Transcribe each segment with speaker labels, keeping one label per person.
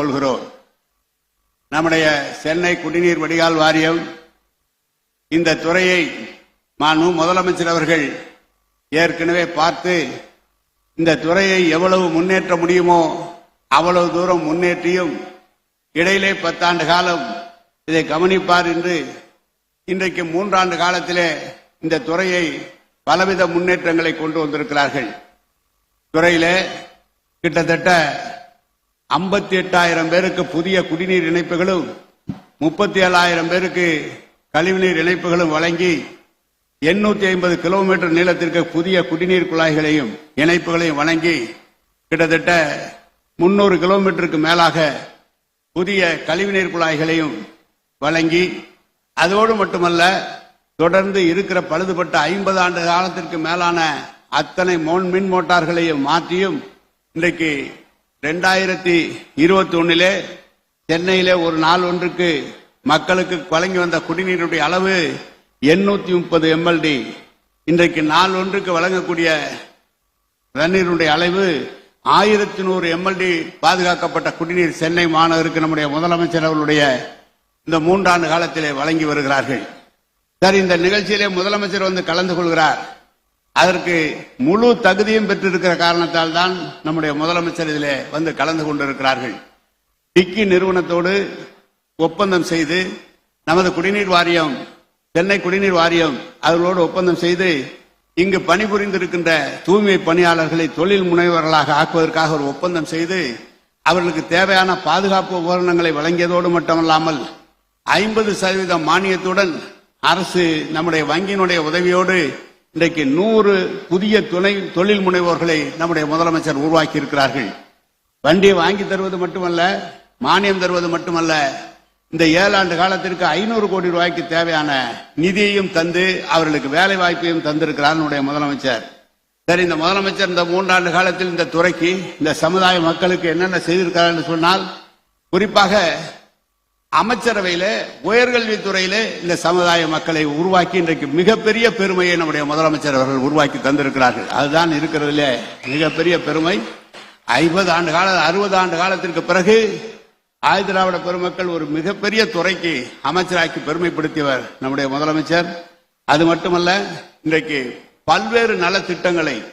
Speaker 1: கொள்கிறோம். நம்முடைய சென்னை குடிநீர் வடிகால் வாரியம் இந்த துறையை மாண்பு முதலமைச்சர் அவர்கள் ஏற்கனவே பார்த்து இந்த துறையை எவ்வளவு முன்னேற்ற முடியுமோ அவ்வளவு தூரம் முன்னேற்றியும் இடையிலே பத்தாண்டு காலம் இதை கவனிப்பார் என்று இன்றைக்கு மூன்றாண்டு காலத்திலே இந்த துறையை பலவித முன்னேற்றங்களை கொண்டு வந்திருக்கிறார்கள். துறையிலே கிட்டத்தட்ட ஐம்பத்தி எட்டாயிரம் பேருக்கு புதிய குடிநீர் இணைப்புகளும் முப்பத்தி ஏழாயிரம் பேருக்கு கழிவுநீர் இணைப்புகளும் வழங்கி எண்ணூத்தி ஐம்பது கிலோமீட்டர் நீளத்திற்கு புதிய குடிநீர் குழாய்களையும் இணைப்புகளையும் வழங்கி கிட்டத்தட்ட முன்னூறு கிலோமீட்டருக்கு மேலாக புதிய கழிவுநீர் குழாய்களையும் வழங்கி அதோடு மட்டுமல்ல தொடர்ந்து இருக்கிற பழுதுபட்ட ஐம்பது ஆண்டு காலத்திற்கு மேலான அத்தனை மோன் மின் மோட்டார்களையும் மாற்றியும் இன்றைக்கு ரெண்டாயிரத்தி இருபத்தி ஒன்னிலே சென்னையிலே ஒரு நாள் ஒன்றுக்கு மக்களுக்கு வழங்கி வந்த குடிநீருடைய அளவு எண்ணூத்தி முப்பது எம்எல்டி இன்றைக்கு நாள் ஒன்றுக்கு வழங்கக்கூடிய தண்ணீருடைய அளவு ஆயிரத்தி நூறு எம்எல்டி பாதுகாக்கப்பட்ட குடிநீர் சென்னை மாநகருக்கு நம்முடைய முதலமைச்சர் அவர்களுடைய இந்த மூன்றாண்டு காலத்திலே வழங்கி வருகிறார்கள். சார் இந்த நிகழ்ச்சியிலே முதலமைச்சர் வந்து கலந்து கொள்கிறார். அதற்கு முழு தகுதியும் பெற்றிருக்கிற காரணத்தால் தான் நம்முடைய முதலமைச்சர் இதிலே வந்து கலந்து கொண்டிருக்கிறார்கள். டிக்கி நிறுவனத்தோடு ஒப்பந்தம் செய்து நமது குடிநீர் வாரியம் சென்னை குடிநீர் வாரியம் அவர்களோடு ஒப்பந்தம் செய்து இங்கு பணிபுரிந்திருக்கின்ற தூய்மை பணியாளர்களை தொழில் முனைவர்களாக ஆக்குவதற்காக ஒரு ஒப்பந்தம் செய்து அவர்களுக்கு தேவையான பாதுகாப்பு உபகரணங்களை வழங்கியதோடு மட்டுமல்லாமல் ஐம்பது சதவீத மானியத்துடன் அரசு நம்முடைய வங்கியினுடைய உதவியோடு இன்றைக்கு நூறு புதிய துணை தொழில் முனைவோர்களை நம்முடைய முதலமைச்சர் உருவாக்கி இருக்கிறார்கள் வண்டியை வாங்கி தருவது மட்டுமல்ல மானியம் தருவது மட்டுமல்ல இந்த ஏழாண்டு காலத்திற்கு ஐநூறு கோடி ரூபாய்க்கு தேவையான நிதியையும் தந்து அவர்களுக்கு வேலை வாய்ப்பையும் தந்திருக்கிறார் நம்முடைய முதலமைச்சர். சரி இந்த முதலமைச்சர் இந்த மூன்றாண்டு காலத்தில் இந்த துறைக்கு இந்த சமுதாய மக்களுக்கு என்னென்ன செய்திருக்கிறார் சொன்னால் குறிப்பாக அமைச்சரவையில உயர்கல்வித்துறையில இந்த சமுதாய மக்களை உருவாக்கி இன்றைக்கு மிகப்பெரிய பெருமையை நம்முடைய முதலமைச்சர் அவர்கள் உருவாக்கி தந்திருக்கிறார்கள். அதுதான் இருக்கிறதுல மிகப்பெரிய பெருமை. ஐம்பது ஆண்டு கால அறுபது ஆண்டு காலத்திற்கு பிறகு ஆதி திராவிட பெருமக்கள் ஒரு மிகப்பெரிய துறைக்கு அமைச்சராக்கி பெருமைப்படுத்தியவர் நம்முடைய முதலமைச்சர். அது மட்டுமல்ல இன்றைக்கு பல்வேறு நலத்திட்டங்களை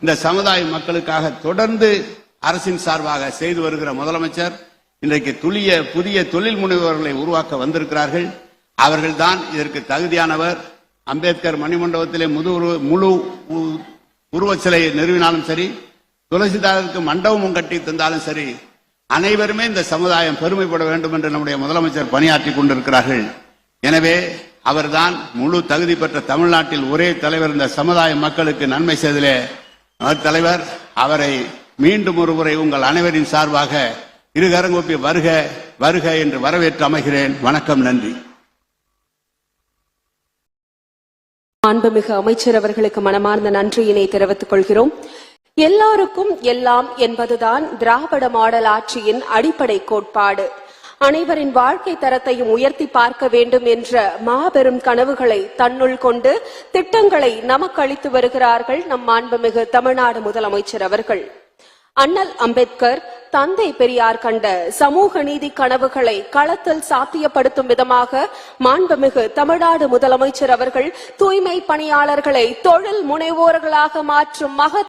Speaker 1: இந்த சமுதாய மக்களுக்காக தொடர்ந்து அரசின் சார்பாக செய்து வருகிற முதலமைச்சர். இன்றைக்கு துளிய புதிய தொழில் முனைவோர்களை உருவாக்க வந்திருக்கிறார்கள். அவர்கள்தான் இதற்கு தகுதியானவர். அம்பேத்கர் மணிமண்டபத்திலே முது முழு உ- நிறுவினாலும் சரி துளசிதாருக்கு மண்டபமும் கட்டி தந்தாலும் சரி அனைவருமே இந்த சமுதாயம் பெருமைப்பட வேண்டும் என்று நம்முடைய முதலமைச்சர் பணியாற்றி கொண்டிருக்கிறார்கள். எனவே அவர்தான் முழு தகுதி பெற்ற தமிழ்நாட்டில் ஒரே தலைவர். இந்த சமுதாய மக்களுக்கு நன்மை செய்தலே தலைவர் அவரை மீண்டும் ஒருமுறை உங்கள் அனைவரின் சார்பாக இருகரங்கொப்பி வருக வருக என்று வரவேற்று அமைகிறேன். வணக்கம் நன்றி.
Speaker 2: அன்புமிகு அமைச்சர் அவர்களுக்கு மனமார்ந்த நன்றியினை தெரிவித்துக் கொள்கிறோம். எல்லாருக்கும் எல்லாம் என்பதுதான் திராவிட மாடல் ஆட்சியின் அடிப்படை கோட்பாடு. அனைவரின் வாழ்க்கை தரத்தையும் உயர்த்தி பார்க்க வேண்டும் என்ற மாபெரும் கனவுகளை தன்னுள் கொண்டு திட்டங்களை நமக்கு அளித்து வருகிறார்கள் நம் மாண்புமிகு தமிழ்நாடு முதலமைச்சர் அவர்கள். அண்ணல் அம்பேத்கர் தந்தை பெரியார் கண்ட சமூக நீதி கனவுகளை களத்தில் சாத்தியப்படுத்தும் விதமாக மாண்புமிகு தமிழ்நாடு முதலமைச்சர் அவர்கள் தூய்மை பணியாளர்களை தொழில் முனைவோர்களாக மாற்றும் மகத்